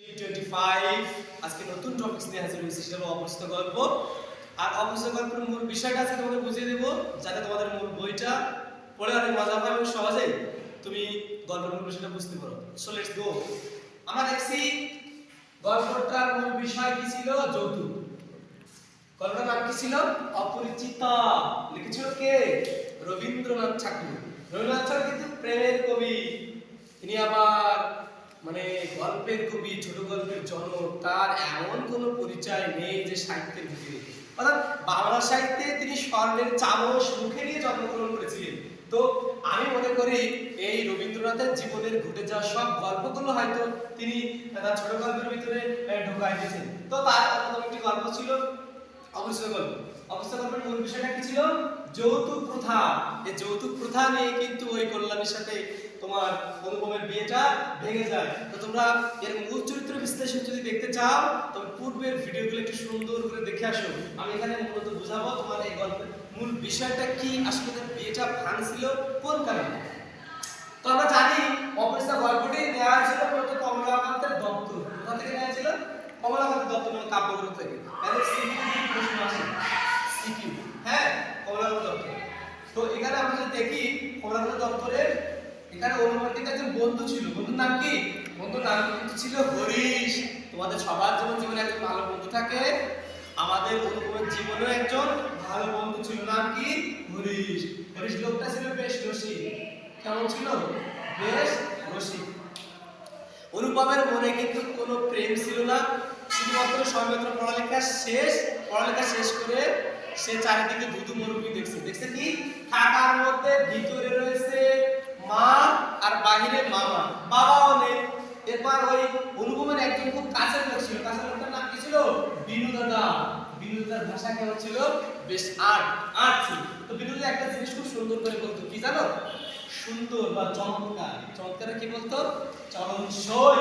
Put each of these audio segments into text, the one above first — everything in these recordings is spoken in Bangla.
25 আজকে নতুন টপিকস নিয়ে হাজির হয়েছি, সেটা গল্প। আর গল্পের মূল বিষয়টা বুঝিয়ে যাতে তোমাদের মূল বইটা পড়ে অনেক মজা সহজেই তুমি গল্পের মূল বিষয়টা বুঝতে পারো। সো লেটস গো আমরা দেখছি গল্পটার মূল বিষয় কি ছিল? যৌতুক। গল্পটার নাম কি ছিল? অপরিচিতা। লিখেছিল কে? রবীন্দ্রনাথ ঠাকুর। রবীন্দ্রনাথ ঠাকুর কিন্তু প্রেমের কবি তিনি আবার মানে গল্পের কবি, ছোট গল্পের জনক, তার এমন কোনো পরিচয় নেই যে সাহিত্যের ভিতরে। অর্থাৎ বাংলা সাহিত্যে তিনি স্বর্ণের চামচ মুখে নিয়ে জন্মগ্রহণ করেছিলেন। তো আমি মনে করি এই রবীন্দ্রনাথের জীবনের ঘটে যাওয়া সব গল্পগুলো হয়তো তিনি তার ছোট গল্পের ভিতরে ঢোকাই দিয়েছেন। তো তার অন্যতম একটি গল্প ছিল অবস্থা গল্প। অবস্থা গল্পের মূল বিষয়টা কি ছিল? যৌতুক প্রথা। এই যৌতুক প্রথা নিয়ে কিন্তু ওই কল্যাণের সাথে তোমার অনুপমের বিয়েটা ভেঙে যায়। তো তোমরা এর মূল চরিত্র বিশ্লেষণ যদি দেখতে চাও, তবে পূর্বের ভিডিওগুলো একটু সুন্দর করে দেখে আসো। আমি এখানে মূলত বুঝাবো তোমার এই গল্পের মূল বিষয়টা কি, আসলে বিয়েটা ভাঙছিল কোন কারণে? তো আমরা জানি, অপরিচিত গল্পটি নেওয়া হয়েছিল মূলত কমলাকান্তের দত্ত। কোথা থেকে নেওয়া ছিল কমলাকান্ত দত্ত নামে কাব্যগ্রন্থ থেকে। তাহলে প্রশ্ন হ্যাঁ? কমলাকান্ত দত্ত। তো এখানে আমরা যদি দেখি কমলাকান্ত দত্তরের এখানে অনুমানিক একজন বন্ধু ছিল। বন্ধুর নাম কি? বন্ধুর নাম কিন্তু ছিল হরিশ। তোমাদের সবার যেমন জীবনে একজন ভালো বন্ধু থাকে। আমাদের অনুপমের জীবনেও একজন ভালো বন্ধু ছিল। নাম কি? হরিশ। হরিশ লোকটা ছিল বেশ রসিক। কেমন ছিল? বেশ রসিক। অনুপমের মনে কিন্তু কোনো প্রেম ছিল না। শুধুমাত্র সবেমাত্র পড়ালেখা শেষ পড়ালেখা শেষ করে সে চারিদিকে দুধু মরুভূমি দেখছে। দেখছে কি? থাকার মধ্যে ভিতরে রয়েছে বাবাও নেই এরপর ওই অনুপমের একজন খুব কাছের লোক ছিল। কাছের লোকটার নাম কি ছিল? বিনু দাদা বিনু দাদার ভাষা কেমন ছিল? বেশ আর্ট আর্ট ছিল। তো বিনু দাদা একটা জিনিস খুব সুন্দর করে বলতো। কি জানো? সুন্দর বা চমৎকার। চমৎকার কি বলতো? চরণ সই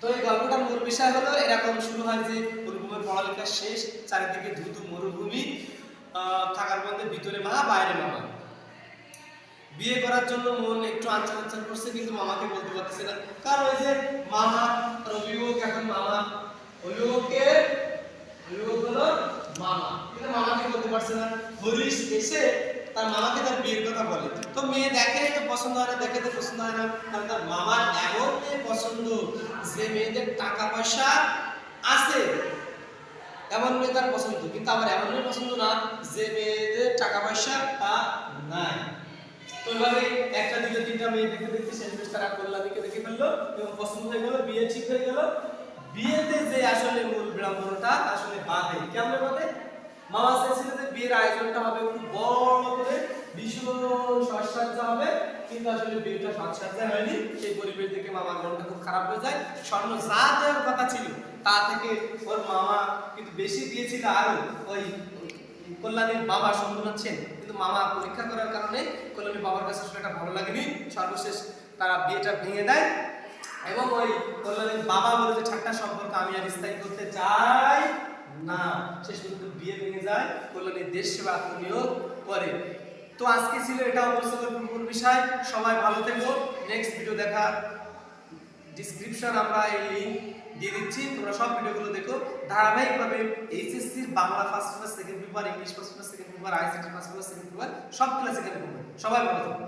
তো এই গল্পটার মূল বিষয় হলো, এরকম শুরু হয় যে অনুপমের পড়ালেখা শেষ, চারিদিকে ধুধু মরুভূমি থাকার মধ্যে ভিতরে মা, বাইরে মামা বিয়ে করার জন্য মন একটু আনচান আনচান করছে, কিন্তু মামাকে বলতে পারতেছে না। কারণ ওই যে মামা, আর অভিভাবক এখন মামা। অভিভাবকের অভিভাবক হলো মামা। কিন্তু মামাকে বলতে পারছে না। হরিশ এসে তার মামাকে তার বিয়ের কথা বলে। তো মেয়ে দেখে, তো পছন্দ হয় না, দেখে তো পছন্দ হয় না। কারণ তার মামার এমন মেয়ে পছন্দ যে মেয়েদের টাকা পয়সা আছে। এমন মেয়ে তার পছন্দ। কিন্তু আবার এমন মেয়ে পছন্দ না যে মেয়েদের টাকা পয়সা তা নাই। তো এভাবে একটা দিকে তিনটা মেয়ে দেখতে দেখতে শেষমেশ তারা কল্যাণীকে দেখে ফেলল এবং পছন্দ হয়ে গেল, বিয়ে ঠিক হয়ে গেল। বিয়েতে যে আসলে মূল বিড়ম্বনাটা আসলে বাঁধে কেমন বাঁধে মামা চেয়েছিল যে বিয়ের আয়োজনটা হবে খুব বড় করে, ভীষণ সাজসজ্জা হবে, কিন্তু আসলে বিয়েটা সাজসজ্জা হয়নি। সেই পরিবেশ দেখে মামার মনটা খুব খারাপ হয়ে যায়। স্বর্ণ যা দেওয়ার কথা ছিল, তা থেকে ওর মামা কিন্তু বেশি দিয়েছিল আরও ওই কল্যাণীর বাবা সেন কিন্তু মামা পরীক্ষা করার কারণে কল্যাণীর বাবার কাছে এটা ভালো লাগেনি। সর্বশেষ তারা বিয়েটা ভেঙে দেয় এবং ওই কল্যাণীর বাবা বলে যে, ঠাট্টা সম্পর্ক আমি আর স্থায়ী করতে চাই না। শেষ পর্যন্ত বিয়ে ভেঙে যায়, কল্যাণীর দেশ সেবা আত্মনিয়োগ করে। তো আজকে ছিল এটা অবস্থা পূর্ণ বিষয়। সবাই ভালো থেকো। নেক্সট ভিডিও দেখার ডিসক্রিপশন আমরা এই লিঙ্ক দিয়ে দিচ্ছি। তোমরা সব ভিডিওগুলো দেখো। ধারাবাহিকভাবে এইচএসসির Bangla first paper second paper English first paper second paper ICT first paper second paper সব ক্লাস পড়বে সবাই ভালো থাকো।